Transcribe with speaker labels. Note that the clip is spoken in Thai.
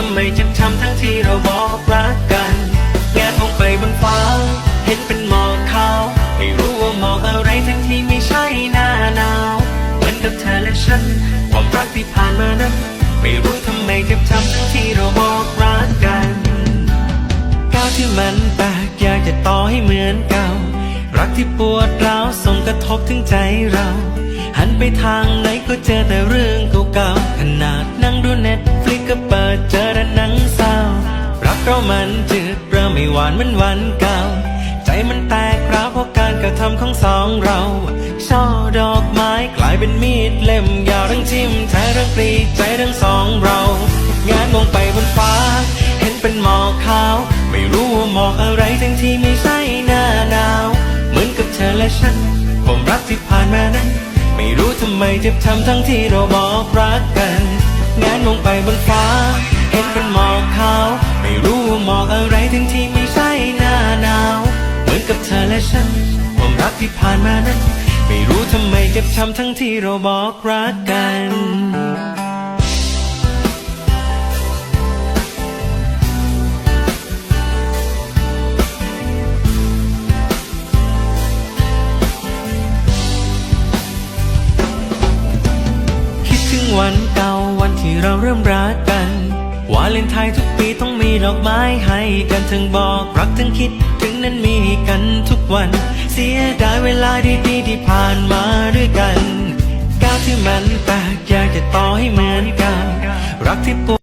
Speaker 1: ทำไมเจ็บช้ำทั้งที่เราบอกรักกัน แง่มองไปบนฟ้า เห็นเป็นหมอกขาว ไม่รู้ว่าหมอกอะไรทั้งที่ไม่ใช่หน้าหนาวเหมือนกับเธอและฉัน ความรักที่ผ่านมานั้น ไม่รู้ทำไมเจ็บช้ำทั้งที่เราบอกรักกันก้าวที่มันแปลกอยากจะต่อให้เหมือนเก่า รักที่ปวดร้าวส่งกระทบถึงใจเราหันไปทางไหนก็เจอแต่เรื่องเก่าๆขนาดนั่งดูเน็ตฟลิกก็เปิด รักเรามันจืดเริ่มไม่หวานเหมือนวันเก่า ใจมันแตกร้าวเพราะการกระทำของสองเรา ช่อดอกไม้กลายเป็นมีดเล่มยาวทั้งทิ่มแทงทั้งกรีใจทั้งสองเรางานมองไปบนฟ้า เห็นเป็นหมอกขาว ไม่รู้ว่าหมอกอะไรทั้งที่ไม่ใช่หน้าหนาว เหมือนกับเธอและฉันความรักที่ผ่านมานั้นไม่รู้ทำไมเจ็บช้ำทั้งที่เราบอกรักกัน งานมองไปบนฟ้า เห็นเป็นหมอกขาว เก็บช้ำทั้งที่เราบอกรักกันคิดถึงวันเก่าวันที่เราเริ่มรักกันาเลนไทน์ทุกปีต้องมีดอกไม้ให้กันทั้งบอกรักทั้งคิดถึงนั้นมีกันทุกวัน เสียดายเวลาดีๆที่ผ่านมาด้วยกัน ก้าวที่มันแตกอยากจะต่อให้เหมือนเก่ารักที่ป